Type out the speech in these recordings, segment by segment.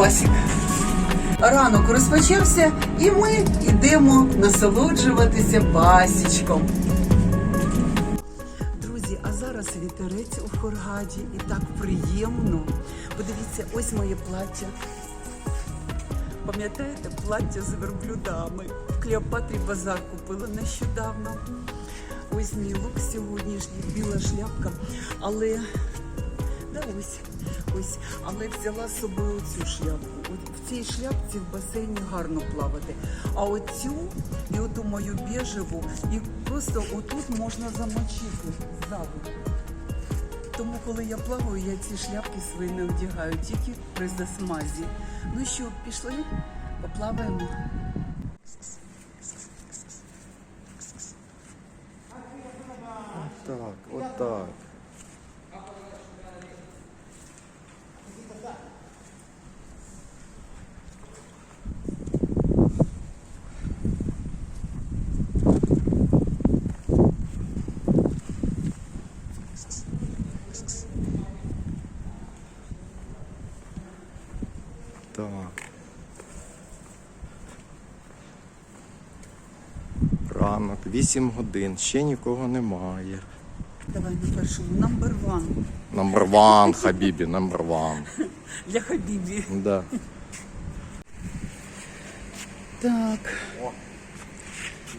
Басік. Ранок розпочався, і ми йдемо насолоджуватися басічком. Друзі, а зараз вітерець у Хоргаді і так приємно. Подивіться, ось моє плаття. Пам'ятаєте, плаття з верблюдами? В Клеопатрі базар купила нещодавно. Ось мій лук сьогоднішній, біла шляпка. Але да, ось, ось, але взяла з собою цю шляпку. В цій шляпці в басейні гарно плавати. А оцю оту мою біжеву, і просто отут можна замочити ззаду. Тому, коли я плаваю, я ці шляпки свої не одягаю, тільки при засмазі. Ну що, пішли? Поплаваємо. Так, отак. Так. Ранок, 8 годин, ще нікого немає. Давай на першому. Number one. Number one, Хабібі, number one. Для Хабібі. Да. Так.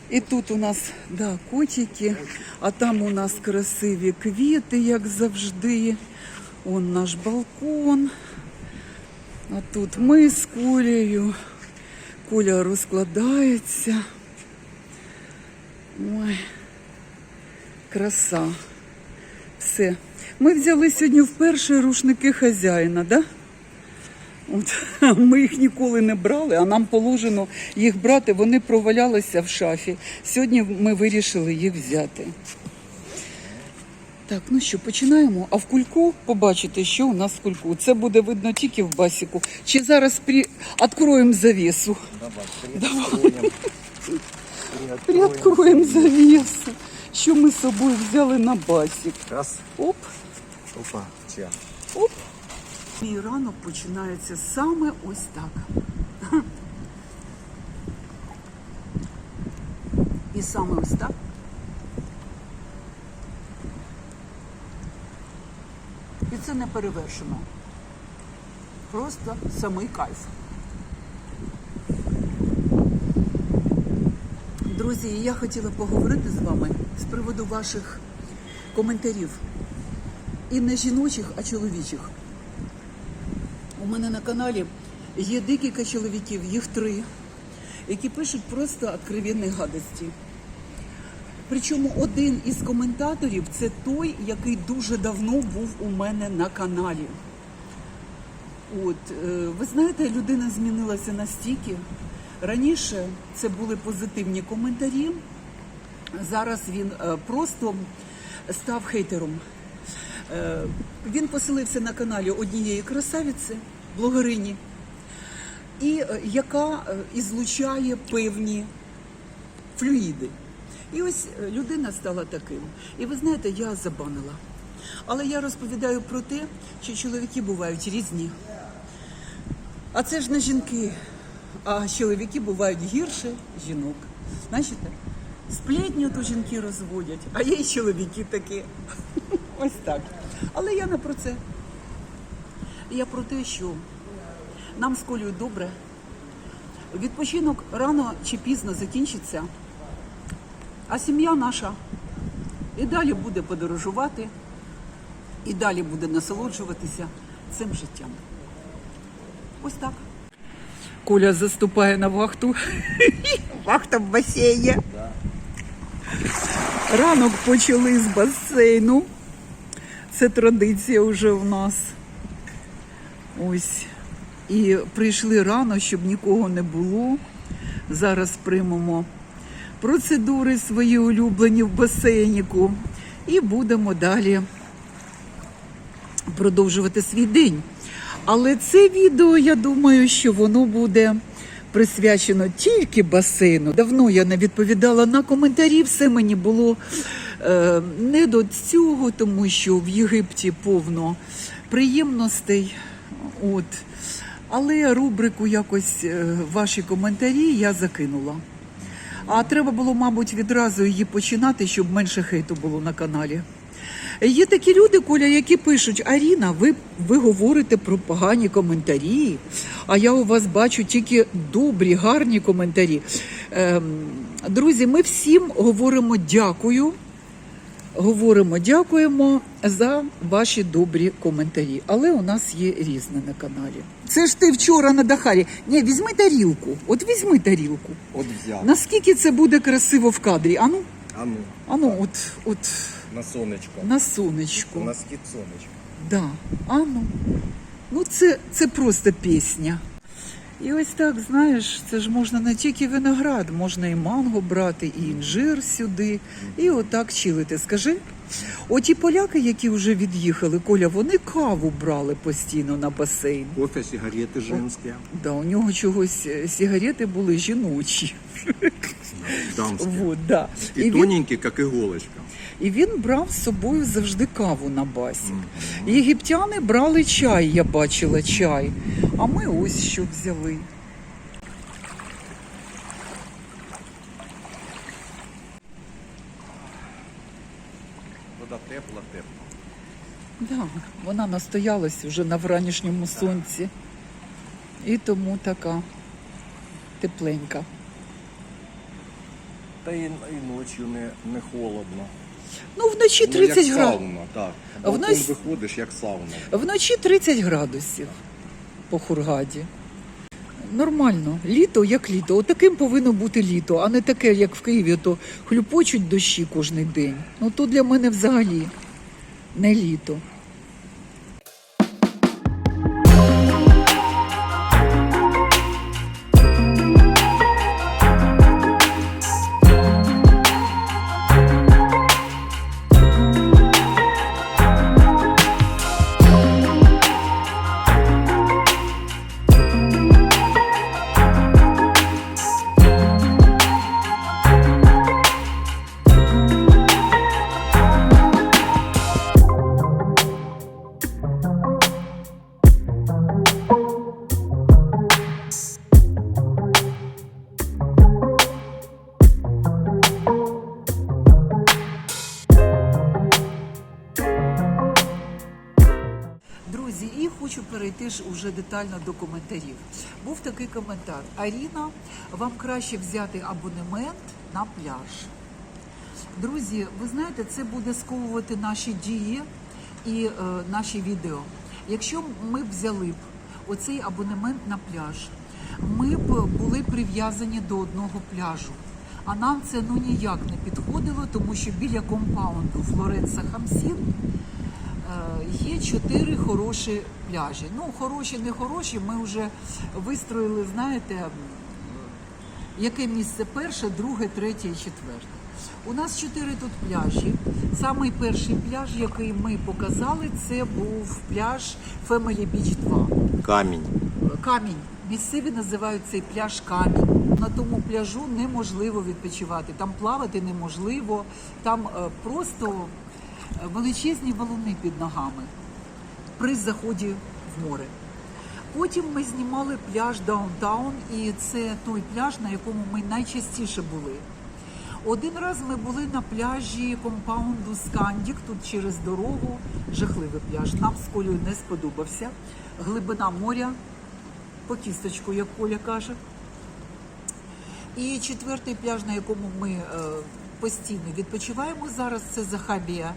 І тут у нас да, котики, а там у нас красиві квіти, як завжди. Он наш балкон. А тут ми з Колею. Коля розкладається. Ой, краса. Все. Ми взяли сьогодні вперше рушники хазяїна, да? От, ми їх ніколи не брали, а нам положено їх брати. Вони провалялися в шафі. Сьогодні ми вирішили їх взяти. Так, ну що, починаємо. А в кульку побачите, що у нас в кульку. Це буде видно тільки в басіку. Чи зараз при... відкроємо завісу? Приоткроємо завісу. Що ми з собою взяли на басік? Раз. Оп. Опа. Чия. Оп. Мій ранок починається саме ось так. І саме ось так. Це не перевершено. Просто самий кайф. Друзі, я хотіла поговорити з вами з приводу ваших коментарів. І не жіночих, а чоловічих. У мене на каналі є декілька чоловіків, їх три, які пишуть просто откровенні гадості. Причому один із коментаторів це той, який дуже давно був у мене на каналі. От, е, ви знаєте, людина змінилася настільки. Раніше це були позитивні коментарі. Зараз він е, просто став хейтером. Е, Він поселився на каналі однієї красавиці, блогерині, і яка ізлучає певні флюїди. І ось е, людина стала таким. І ви знаєте, я забанила. Але я розповідаю про те, що чоловіки бувають різні. А це ж не жінки, а чоловіки бувають гірше жінок. Знаєте, сплетню то жінки розводять, а є й чоловіки такі. Ось так. Але я не про це. Я про те, що нам з Колею добре. Відпочинок рано чи пізно закінчиться, а сім'я наша і далі буде подорожувати, і далі буде насолоджуватися цим життям. Ось так. Коля заступає на вахту. Вахта в басейні. Ранок почали з басейну. Це традиція вже в нас. Ось. І прийшли рано, щоб нікого не було. Зараз приймемо процедури свої улюблені в басейніку. І будемо далі продовжувати свій день. Але це відео, я думаю, що воно буде присвячено тільки басейну. Давно я не відповідала на коментарі, все мені було Е, Не до цього, тому що в Єгипті повно приємностей. От. Але рубрику якось е, ваші коментарі я закинула. А треба було, мабуть, відразу її починати, щоб менше хейту було на каналі. Є такі люди, Коля, які пишуть: Аріна, ви, ви говорите про погані коментарі, а я у вас бачу тільки добрі, гарні коментарі. Ем, друзі, ми всім говоримо дякую. Говоримо, дякуємо за ваші добрі коментарі. Але у нас є різне на каналі. Це ж ти вчора на Дахарі. Ні, візьми тарілку. От візьми тарілку. От взяв. Наскільки це буде красиво в кадрі? Ану, А ну, ану, от, от на сонечко. на сонечку. У нас схід сонечко. Да, ану. Ну, це, це просто пісня. І ось так, знаєш, це ж можна не тільки виноград, можна і манго брати, і інжир сюди, і отак чилити. Скажи, оті поляки, які вже від'їхали, Коля, вони каву брали постійно на басейн. Кофе, сигарети женські. Да, у нього чогось е, сигарети були жіночі. Дамські. Вот, да. І, І, він, тоненькі, як іголочка. І він брав з собою завжди каву на басі. Єгиптяни брали чай, я бачила чай. А ми ось що взяли. Вода тепла, тепла. Да, вона настоялась вже на вранішньому сонці. І тому така тепленька. Та і, і ночі не, не холодно. Ну, вночі Ну, 30 ну, градусів. сауна, так. А А в нас- Балкон виходиш, як сауна. Вночі 30 градусів по Хургаді. Нормально. Літо як літо. Отаким повинно бути літо, а не таке, як в Києві, то хлюпочуть дощі кожен день. Ну то для мене взагалі не літо. Перейти ж уже детально до коментарів. Був такий коментар: Аріна, вам краще взяти абонемент на пляж. Друзі, ви знаєте, це буде сковувати наші дії і е, наші відео. Якщо б ми взяли б оцей абонемент на пляж, ми б були прив'язані до одного пляжу. А нам це ну ніяк не підходило, тому що біля компаунду Флоренса Хамсін Є чотири хороші пляжі. Ну, хороші, не хороші. Ми вже вистроїли, знаєте, яке місце перше, друге, третє і четверте. У нас чотири тут пляжі. Самий перший пляж, який ми показали, це був пляж Family Beach 2. Камінь. Камінь. Місцеві називають цей пляж камінь. На тому пляжу неможливо відпочивати. Там плавати неможливо, там е, просто е, величезні валуни під ногами при заході в море. Потім ми знімали пляж Даунтаун, і це той пляж, на якому ми найчастіше були. Один раз ми були на пляжі компаунду Скандік, тут через дорогу. Жахливий пляж. Нам з Колею не сподобався. Глибина моря по кісточку, як Коля каже. І четвертий пляж, на якому ми е, постійно відпочиваємо зараз, це Захабія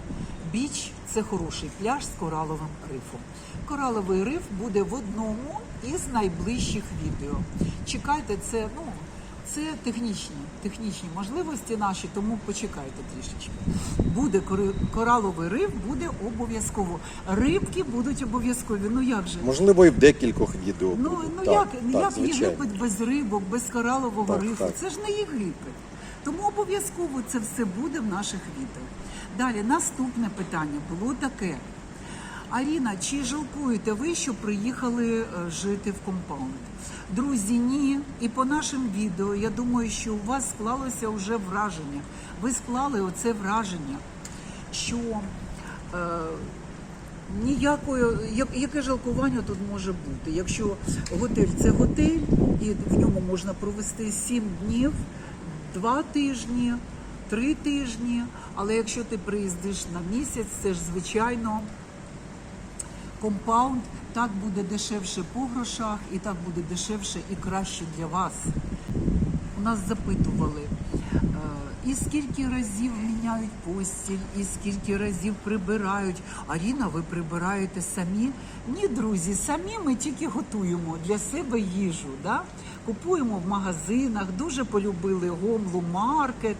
Біч. Це хороший пляж з кораловим рифом. Кораловий риф буде в одному із найближчих відео. Чекайте, це ну. Це технічні, технічні можливості наші, тому почекайте трішечки. Буде кораловий риф, буде обов'язково. Рибки будуть обов'язкові. Ну як же? Можливо, і в декількох відео. Ну, буде. ну Так, як, так, як звичайно. Єгипет без рибок, без коралового Так, рифу? так. Це ж не Єгипет. Тому обов'язково це все буде в наших відео. Далі, наступне питання було таке. Аріна, чи жалкуєте ви, що приїхали е, жити в компаунд? Друзі, ні. І по нашим відео я думаю, що у вас склалося вже враження. Ви склали оце враження, що е, ніякої, як- яке жалкування тут може бути? Якщо готель це готель, і в ньому можна провести 7 днів, 2 тижні, 3 тижні. Але якщо ти приїздиш на місяць, це ж звичайно компаунд, так буде дешевше по грошах, і так буде дешевше і краще для вас. У нас запитували, е, і скільки разів міняють постіль, і скільки разів прибирають. Аріна, ви прибираєте самі? Ні, друзі, самі ми тільки готуємо для себе їжу. Да? Купуємо в магазинах, дуже полюбили гомлу маркет.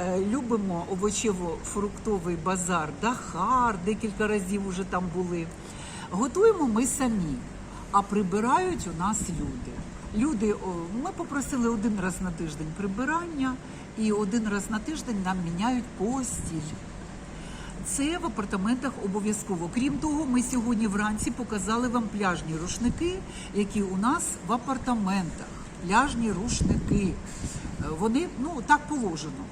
Е, Любимо овочево-фруктовий базар Дахар, декілька разів уже там були. Готуємо ми самі, а прибирають у нас люди. Люди, ми попросили один раз на тиждень прибирання, і один раз на тиждень нам міняють постіль. Це в апартаментах обов'язково. Крім того, ми сьогодні вранці показали вам пляжні рушники, які у нас в апартаментах. Пляжні рушники. Е, Вони ну так положено.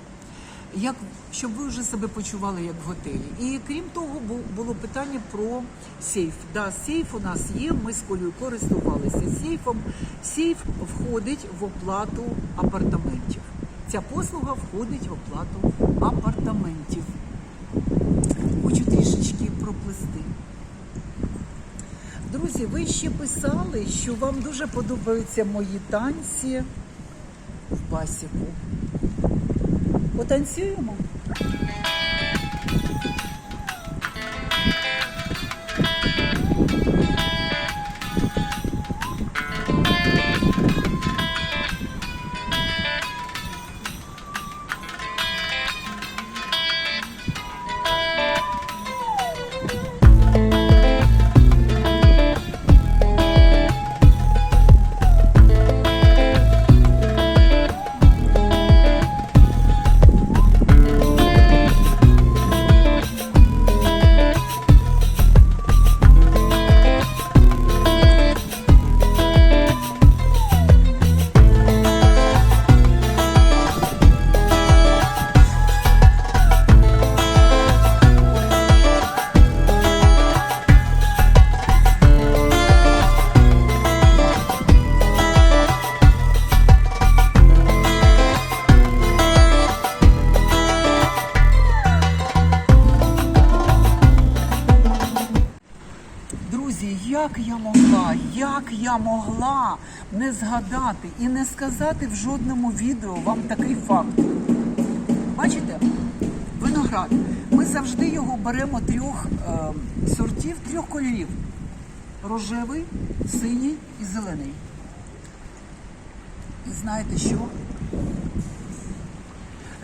Як щоб ви вже себе почували як в готелі. І крім того, було питання про сейф. Да, сейф у нас є. Ми з Колею користувалися сейфом. Сейф входить в оплату апартаментів. Ця послуга входить в оплату апартаментів. Хочу трішечки проплести. Друзі, ви ще писали, що вам дуже подобаються мої танці в басіку. Потанцюємо? Друзі, могла не згадати і не сказати в жодному відео вам такий факт. Бачите? Виноград. Ми завжди його беремо трьох е, сортів, трьох кольорів: рожевий, синій і зелений. І знаєте що?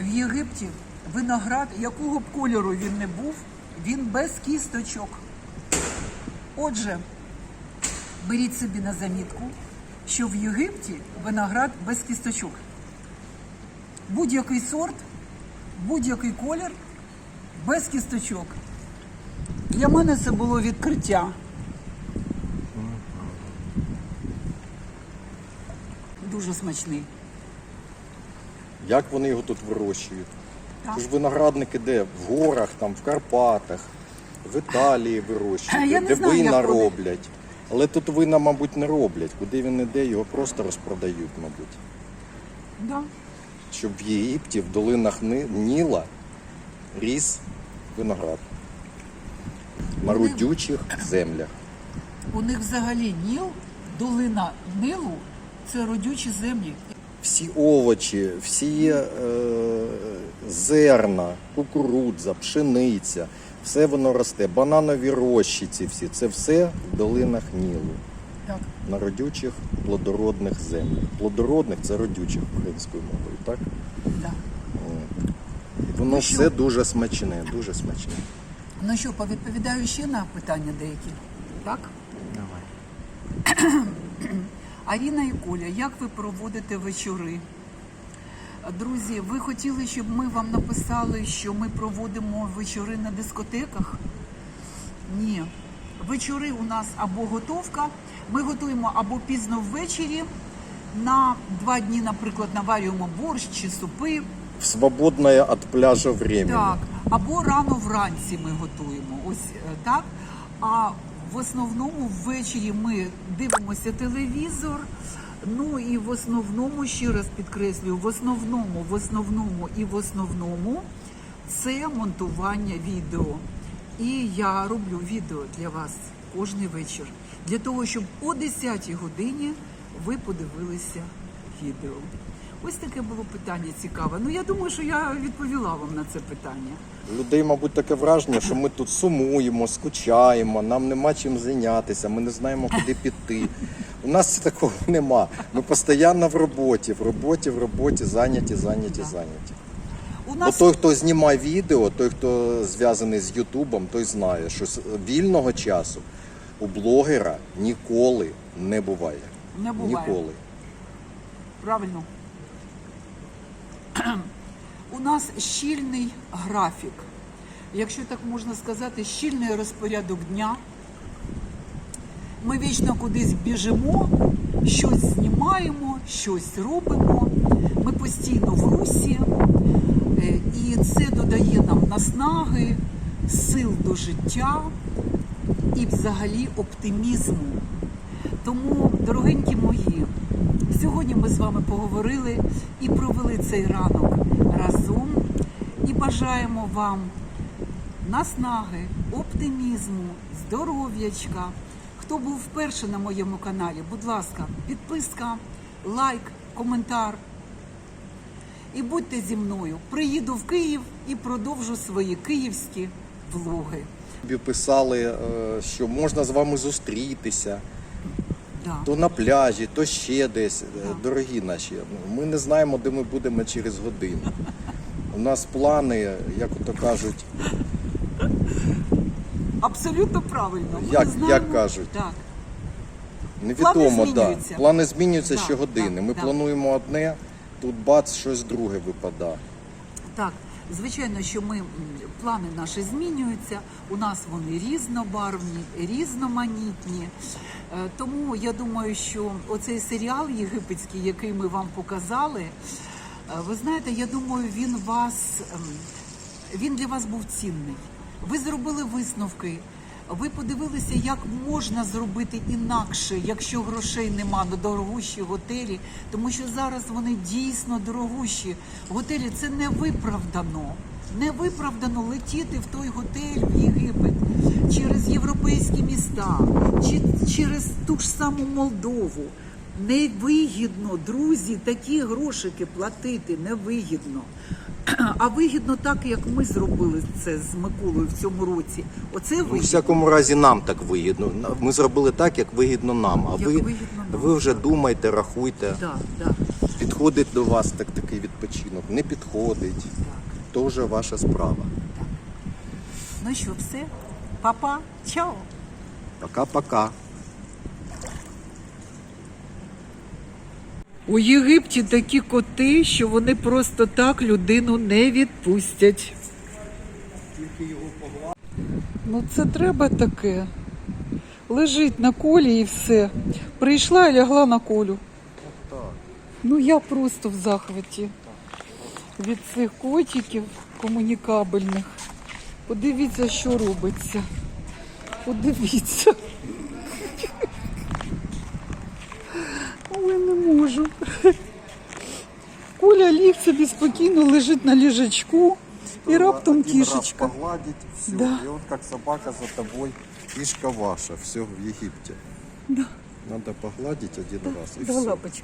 В Єгипті виноград, якого б кольору він не був, він без кісточок. Отже, беріть собі на замітку, що в Єгипті виноград без кісточок. Будь-який сорт, будь-який колір без кісточок. Для мене це було відкриття. Дуже смачний. Як вони його тут вирощують? Так. Це ж виноградники де? В горах, там, в Карпатах, в Італії вирощують, Я не де знаю, вина як вони. роблять. Але тут вина, мабуть, не роблять. Куди він іде, його просто розпродають, мабуть. Да. Щоб в Єгипті, в долинах Ніла ріс виноград. На родючих землях. У них взагалі Ніл, долина Нилу це родючі землі. Всі овочі, всі е, зерна, кукурудза, пшениця, все воно росте. Бананові рощиці всі, це все в долинах Нілу. Так. На родючих плодородних землях. Плодородних це родючих українською мовою, так? Да. От. І воно Ну що? все дуже смачне, дуже смачне. Ну що, повідповідаю ще на питання деякі? Так? Давай. Аріна і Коля, як ви проводите вечори? Друзі, ви хотіли, щоб ми вам написали, що ми проводимо вечори на дискотеках? Ні, вечори у нас або готовка. Ми готуємо або пізно ввечері. На два дні, наприклад, наварюємо борщ чи супи. В свободное от пляжа время. Так, або рано вранці ми готуємо. Ось е, так. А в основному ввечері ми дивимося телевізор. Ну і в основному, ще раз підкреслюю, в основному, в основному і в основному це монтування відео. І я роблю відео для вас кожний вечір. Для того, щоб о 10 годині ви подивилися відео. Ось таке було питання цікаве. Ну я думаю, що я відповіла вам на це питання. Людей, мабуть, таке враження, що ми тут сумуємо, скучаємо, нам нема чим зайнятися, ми не знаємо, куди піти. У нас такого нема. Ми постійно в роботі, в роботі, в роботі, зайняті, зайняті, зайняті. У Бо той, хто знімає відео, той, хто зв'язаний з Ютубом, той знає, що вільного часу у блогера ніколи не буває. не буває. Ніколи. Правильно. У нас щільний графік. Якщо так можна сказати, щільний розпорядок дня. Ми вічно кудись біжимо, щось знімаємо, щось робимо. Ми постійно в русі, Е, і це додає нам наснаги, сил до життя і взагалі оптимізму. Тому, дорогенькі мої, сьогодні ми з вами поговорили і провели цей ранок разом. І бажаємо вам наснаги, оптимізму, здоров'ячка. Хто був вперше на моєму каналі, будь ласка, підписка, лайк, коментар. І будьте зі мною. Приїду в Київ і продовжу свої київські влоги. Писали, е, що можна з вами зустрітися, Да. то на пляжі, то ще десь. Е, Так. Дорогі наші, ну, ми не знаємо, де ми будемо через годину. У нас плани, як то кажуть, Абсолютно правильно. Ми Як- знаємо- як кажуть? Так. невідомо, да. змінюються. плани змінюються Да, щогодини. да, Ми да. плануємо одне, тут бац, щось друге випадає. Так, звичайно, що ми плани наші змінюються. У нас вони різнобарвні, різноманітні. Е, Тому я думаю, що оцей серіал єгипетський, який ми вам показали, е, ви знаєте, я думаю, він вас ем, він для вас був цінний. Ви зробили висновки. Ви подивилися, як можна зробити інакше, якщо грошей нема на дорогущі готелі, тому що зараз вони дійсно дорогущі. Готелі це не виправдано. Не виправдано летіти в той готель в Єгипет через європейські міста, чи через ту ж саму Молдову. Невигідно, друзі, такі грошики платити невигідно. А вигідно так, як ми зробили це з Миколою в цьому році. Оце У вигідно. всякому разі, нам так вигідно. Ми зробили так, як вигідно нам. А Як ви, вигідно нам. ви вже думайте, рахуйте. Да, да, Підходить до вас так, такий відпочинок, не підходить. так, То вже ваша справа. так. Ну що, все? Папа, чао! Пока-пока. У Єгипті такі коти, що вони просто так людину не відпустять. Ну це треба таке. Лежить на колі і все. Прийшла і лягла на колю. Ну я просто в захваті від цих котиків комунікабельних. Подивіться, що робиться. Подивіться. не можу. Коля ліг собі спокійно лежить на ліжачку і раптом Один раз кішечка. погладить, все. Да. И вот как собака за тобой, кишка ваша, все в Египте. Да. Надо погладить один раз и Да, все. лапочка.